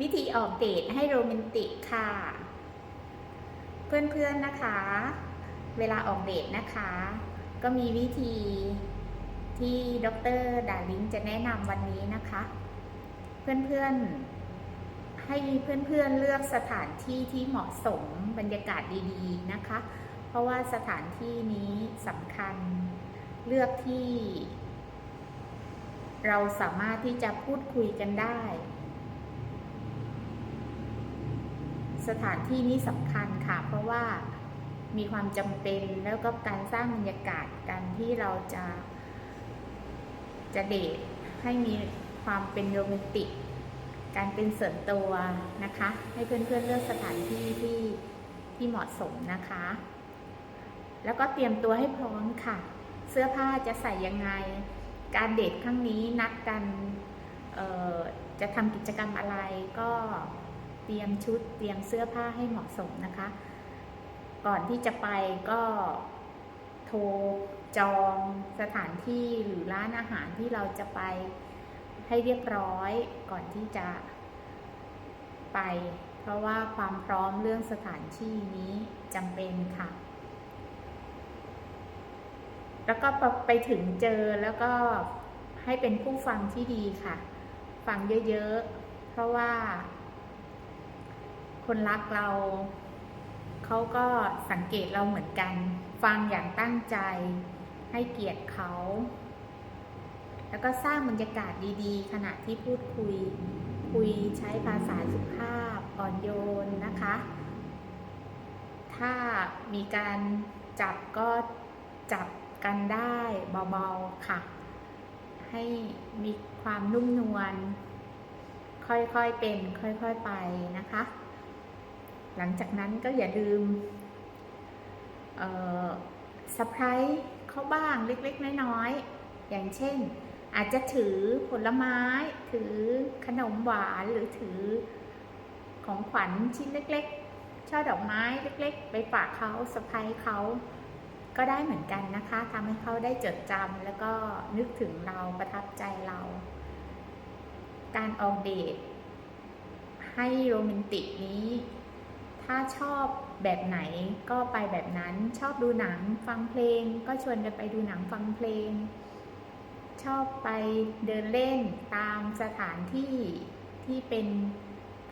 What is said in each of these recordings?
วิธีออกเดทให้โรแมนติกค่ะ เพื่อนๆนะคะ เวลาออกเดทนะคะ ก็มีวิธีที่ดรดาริงจะแนะนำวันนี้นะคะ เพื่อนๆ ให้เพื่อนๆเลือกสถานที่ที่เหมาะสมบรรยากาศดีๆนะคะ เพราะว่าสถานที่นี้สำคัญเลือกที่ เราสามารถที่จะพูดคุยกันได้ สถานที่นี้สำคัญค่ะ เพราะว่ามีความจำเป็นแล้วก็การสร้างบรรยากาศการที่เราจะจะเดทให้มีความเป็นโรแมนติก การเป็นส่วนตัวนะคะ ให้เพื่อนๆเลือกสถานที่ที่ที่เหมาะสมนะคะ แล้วก็เตรียมตัวให้พร้อมค่ะ เสื้อผ้าจะใส่ยังไง การเดทครั้งนี้นัดกันจะทำกิจกรรมอะไรก็ เตรียมชุดเตรียมเสื้อผ้าให้เหมาะสมนะคะ ก่อนที่จะไปก็โทรจองสถานที่หรือร้านอาหารที่เราจะไปให้เรียบร้อยก่อนที่จะไป เพราะว่าความพร้อมเรื่องสถานที่นี้จำเป็นค่ะ แล้วก็ไปถึงเจอแล้วก็ให้เป็นผู้ฟังที่ดีค่ะ ฟังเยอะๆ เพราะว่า คนรักเราเขาก็สังเกตเราเหมือนกัน ฟังอย่างตั้งใจ ให้เกียรติเขา แล้วก็สร้างบรรยากาศดีๆ ขณะที่พูดคุย คุยใช้ภาษาสุภาพอ่อนโยนนะคะ ถ้ามีการจับก็จับกันได้เบาๆค่ะ ให้มีความนุ่มนวลค่อยๆเป็น ค่อยๆไปนะคะ หลังจากนั้นก็อย่าลืมเซอร์ไพรส์เขาบ้างเล็กๆ น้อยๆ อย่างเช่น อาจจะถือผลไม้ ถือขนมหวานหรือถือของขวัญชิ้นเล็กๆ ช่อดอกไม้เล็กๆ ไปฝากเขาเซอร์ไพรส์เขาก็ได้เหมือนกันนะคะทำให้เขาได้จดจำแล้วก็นึกถึงเราประทับใจเรา การออกเดทให้โรแมนติกนี้ ถ้าชอบแบบไหนก็ไปแบบนั้น ชอบดูหนังฟังเพลง ก็ชวนกันไปดูหนังฟังเพลง ชอบไปเดินเล่นตามสถานที่ที่เป็น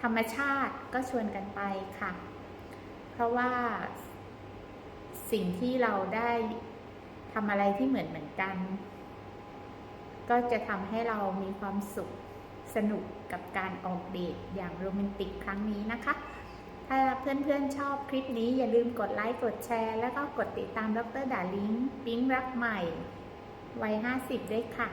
ธรรมชาติก็ชวนกันไปค่ะ เพราะว่าสิ่งที่เราได้ทำอะไรที่เหมือนเหมือนกัน ก็จะทำให้เรามีความสุขสนุกกับการออกเดทอย่างโรแมนติกครั้งนี้นะคะ ถ้าเพื่อนๆชอบคลิปนี้อย่าลืมกดไลค์กดแชร์ แล้วก็กดติดตามดรดาลิงปิ๊งรักใหม่วัย 50 ด้วยค่ะ